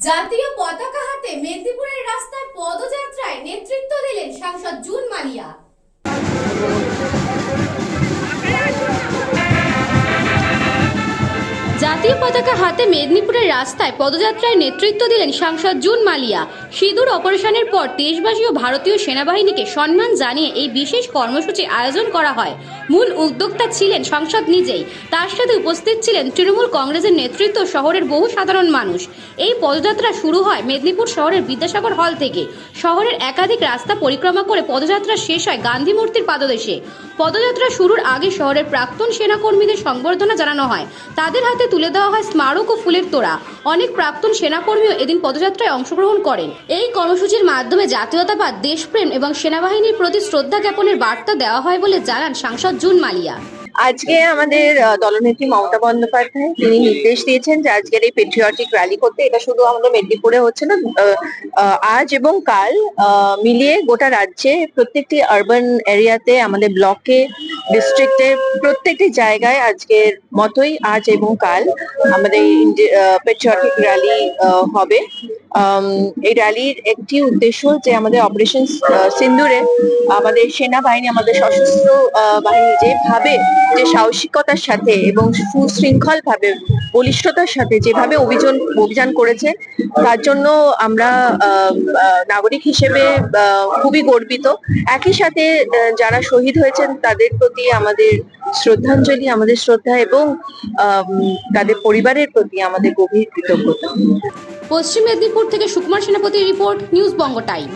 জাতীয় পতাকা হাতে মেদিনীপুরের রাস্তায় পদযাত্রায় নেতৃত্ব দিলেন সাংসদ জুন মালিয়া। জাতীয় পতাকা হাতে মেদিনীপুরের রাস্তায় পদযাত্রায় নেতৃত্ব দিলেন সাংসদ জুন মালিয়া। সিঁদুর অপারেশনের পর দেশবাসী ও ভারতীয় সেনাবাহিনীকে সম্মান জানিয়ে এই বিশেষ কর্মসূচি আয়োজন করা হয়। মূল উদ্যোক্তা ছিলেন সংসদ নিজেই। তার সাথে উপস্থিত ছিলেন তৃণমূল কংগ্রেসের নেতৃত্ব শহরের বহু সাধারণ মানুষ। এই পদযাত্রা শুরু হয় মেদিনীপুর শহরের বিদ্যাসাগর হল থেকে। শহরের একাধিক রাস্তা পরিক্রমা করে পদযাত্রা শেষ হয় গান্ধী মূর্তির পাদদেশে। পদযাত্রা শুরুর আগে শহরের প্রাক্তন সেনাকর্মীদের সংবর্ধনা জানানো হয়। তাদের হাতে তুলে দেওয়া হয় স্মারক ও ফুলের তোড়া। অনেক প্রাক্তন সেনাকর্মীও এদিন পদযাত্রায় অংশগ্রহণ করেন। এই কর্মসূচির মাধ্যমে জাতীয়তাবাদ, দেশপ্রেম এবং সেনাবাহিনীর প্রতি শ্রদ্ধা জ্ঞাপনের বার্তা দেওয়া হয় বলে জানান সাংসদ জুন মালিয়া। আজকে আমাদের দলনেত্রী মমতা বন্দ্যোপাধ্যায় তিনি নির্দেশ দিয়েছেন যে আজকের এই পেট্রিয়টিক র্যালি করতে। এটা শুধু আমাদের মেদিনীপুরে হচ্ছে না আজ এবং কাল মিলিয়ে গোটা রাজ্যে প্রত্যেকটি আরবান এরিয়াতে আমাদের ব্লকে ডিস্ট্রিক্টে প্রত্যেকটি জায়গায় আজকের মতোই আজ এবং কাল আমাদের পেট্রিয়টিক র্যালি হবে। এই র্যালির একটি উদ্দেশ্য যে আমাদের অপারেশন সিন্দুরে আমাদের সেনাবাহিনী, আমাদের সশস্ত্র বাহিনী যেভাবে যে সাহসিকতার সাথে এবং সুশৃঙ্খল ভাবে বলিষ্ঠতার সাথে যেভাবে অভিযান অভিযান করেছে, তার জন্য আমরা নাগরিক হিসেবে খুবই গর্বিত। একই সাথে যারা শহীদ হয়েছেন, তাদের প্রতি আমাদের শ্রদ্ধাঞ্জলি, আমাদের শ্রদ্ধা এবং তাদের পরিবারের প্রতি আমাদের গভীর কৃতজ্ঞতা। পশ্চিম মেদিনীপুর থেকে সুকুমার সেনাপতির রিপোর্ট নিউজ বঙ্গ টাইম।